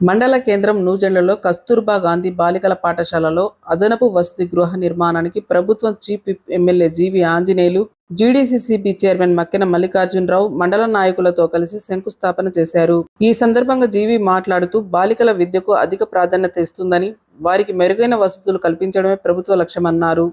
మండల కేంద్రం నూజెండ్లలో కస్తూర్బా గాంధీ బాలికల పాఠశాలలో అదనపు వసతి గృహ నిర్మాణానికి ప్రభుత్వం chief MLA GV Anjaneyulu GDCCB chairman Makkena Mallikarjunarao మండల నాయకులతో కలిసి శంకుస్థాపన చేశారు. ఈ సందర్భంగా జీవి మాట్లాడుతూ బాలికల విద్యకు అధిక ప్రాధాన్యత ఇస్తుందని వారికి మెరుగైన వసతులు కల్పించడమే ప్రభుత్వ లక్ష్యమన్నారు.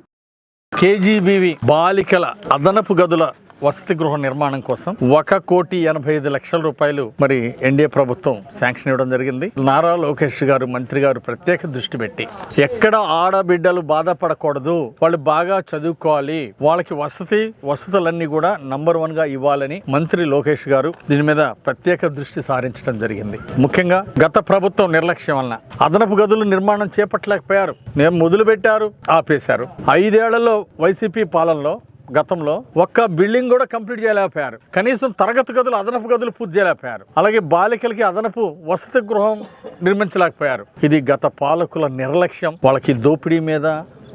కేజీబీవి బాలికల అదనపు గదుల వసతి గృహ నిర్మాణం కోసం ఒక కోటి ఎనభై ఐదు లక్షల రూపాయలు మరి ఎన్డీఏ ప్రభుత్వం శాంక్షన్ ఇవ్వడం జరిగింది. నారా లోకేష్ గారు మంత్రి గారు ప్రత్యేక దృష్టి పెట్టి ఎక్కడ ఆడబిడ్డలు బాధపడకూడదు వాళ్ళు బాగా చదువుకోవాలి వాళ్ళకి వసతి వసతులన్నీ కూడా నంబర్ వన్గా ఇవ్వాలని మంత్రి లోకేష్ గారు దీని మీద ప్రత్యేక దృష్టి సారించడం జరిగింది. ముఖ్యంగా గత ప్రభుత్వం నిర్లక్ష్యం వలన అదనపు గదులు నిర్మాణం చేపట్టలేకపోయారు. మేము మొదలు పెట్టారు ఆపేశారు. ఐదేళ్ళలో వైసీపీ పాలనలో గతంలో ఒక్క బిల్డింగ్ కూడా కంప్లీట్ చేయలేకపోయారు. కనీసం తరగతి గదులు అదనపు గదులు పూర్తి చేయలేకపోయారు. అలాగే బాలికలకి అదనపు వసతి గృహం నిర్మించలేకపోయారు. ఇది గత పాలకుల నిర్లక్ష్యం. వాళ్ళకి దోపిడీ మీద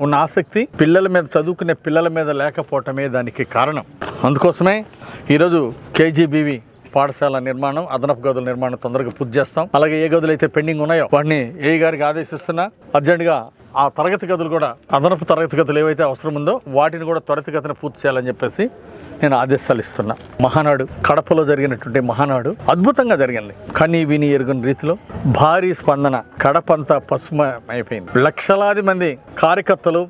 ఉన్న ఆసక్తి పిల్లల మీద చదువుకునే పిల్లల మీద లేకపోవటమే దానికి కారణం. అందుకోసమే ఈరోజు కేజీబీవి పాఠశాల నిర్మాణం అదనపు గదుల నిర్మాణం తొందరగా పూర్తి చేస్తాం. అలాగే ఏ గదులు అయితే పెండింగ్ ఉన్నాయో వాటిని ఏ గారికి ఆదేశిస్తున్నా అర్జెంటుగా ఆ తరగతి గదులు కూడా అదనపు తరగతి గదులు ఏవైతే అవసరం ఉందో వాటిని కూడా త్వరితగతిన పూర్తి చేయాలని చెప్పేసి నేను ఆదేశాలు ఇస్తున్నా. మహానాడు కడపలో జరిగినటువంటి మహానాడు అద్భుతంగా జరిగింది. కానీ విని ఎరుగుని రీతిలో భారీ స్పందన కడపంతా పసుమైపోయింది లక్షలాది మంది కార్యకర్తలు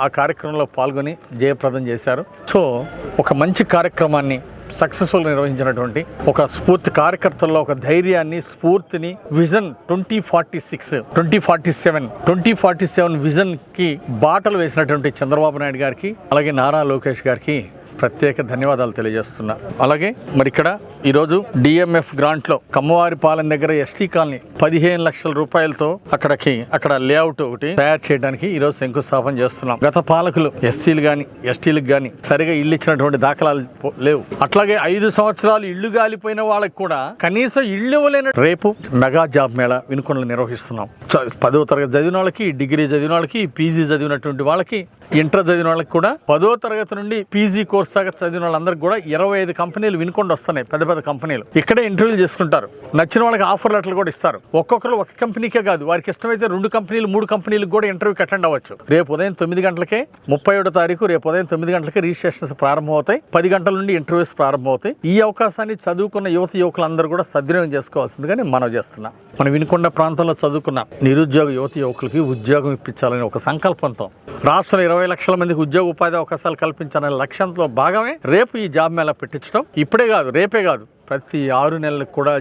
ఆ కార్యక్రమంలో పాల్గొని జయప్రదం చేశారు. సో ఒక మంచి కార్యక్రమాన్ని సక్సెస్ఫుల్ నిర్వహించినటువంటి ఒక స్ఫూర్తి కార్యకర్తల్లో ఒక ధైర్యాన్ని స్ఫూర్తిని vision twenty forty six twenty forty seven twenty forty seven విజన్కి బాటలు వేసినటువంటి చంద్రబాబు నాయుడు గారికి అలాగే నారా లోకేష్ గారికి ప్రత్యేక ధన్యవాదాలు తెలియజేస్తున్నా. అలాగే మరి ఇక్కడ ఈరోజు డిఎంఎఫ్ గ్రాంట్లో కమ్మవారిపాలెం దగ్గర ఎస్టీ కాలనీ పదిహేను లక్షల రూపాయలతో అక్కడికి అక్కడ లేఅవుట్ ఒకటి తయారు చేయడానికి ఈరోజు శంకుస్థాపన చేస్తున్నాం. గత పాలకులు ఎస్సీలు గాని ఎస్టీలకు గాని సరిగా ఇల్లు ఇచ్చినటువంటి దాఖలాలు లేవు. అట్లాగే ఐదు సంవత్సరాలు ఇల్లు గాలిపోయిన వాళ్ళకి కూడా కనీసం ఇల్లు ఇవ్వలేని రేపు మెగా జాబ్ మేళా వినుకొండలు నిర్వహిస్తున్నాం. పదో తరగతి చదివిన వాళ్ళకి డిగ్రీ చదివిన వాళ్ళకి పీజీ చదివినటువంటి వాళ్ళకి ఇంటర్ చదివిన వాళ్ళకి కూడా పదో తరగతి నుండి పీజీ కోర్స్ దాకా చదివిన వాళ్ళందరికీ కూడా ఇరవై ఐదు కంపెనీలు వినుకొండ వస్తున్నాయి పెద్ద పెద్ద కంపెనీలు. ఇక్కడే ఇంటర్వ్యూలు చేసుకుంటారు. నచ్చిన వాళ్ళకి ఆఫర్ లెటర్లు కూడా ఇస్తారు. ఒక్కొక్కరు ఒక కంపెనీకే కాదు వారికి ఇష్టమైతే రెండు కంపెనీలు మూడు కంపెనీలకు కూడా ఇంటర్వ్యూకి అటెండ్ అవ్వచ్చు. రేపు ఉదయం తొమ్మిది గంటలకే ముప్పై ఏడో తారీఖు రేపు ఉదయం తొమ్మిది గంటలకే రిజిస్ట్రేషన్స్ ప్రారంభమవుతాయి. పది గంటల నుండి ఇంటర్వ్యూస్ ప్రారంభమవుతాయి. ఈ అవకాశాన్ని చదువుకున్న యువత యువకులందరూ కూడా సద్వినియోగం చేసుకోవాల్సిందిగా నేను మనవి చేస్తున్నా. మన వినుకొండ ప్రాంతంలో చదువుకున్న నిరుద్యోగ యువత యువకులకి ఉద్యోగం ఇప్పించాలని ఒక సంకల్పంతో రాష్ట్రంలో ఇరవై లక్షల మందికి ఉద్యోగ ఉపాధి అవకాశాలు కల్పించాలనే లక్ష్యంతో భాగమే రేపు ఈ జాబ్ మేళా పెట్టించడం. ఇప్పుడే కాదు రేపే కాదు ప్రతి ఆరు నెలలకు కూడా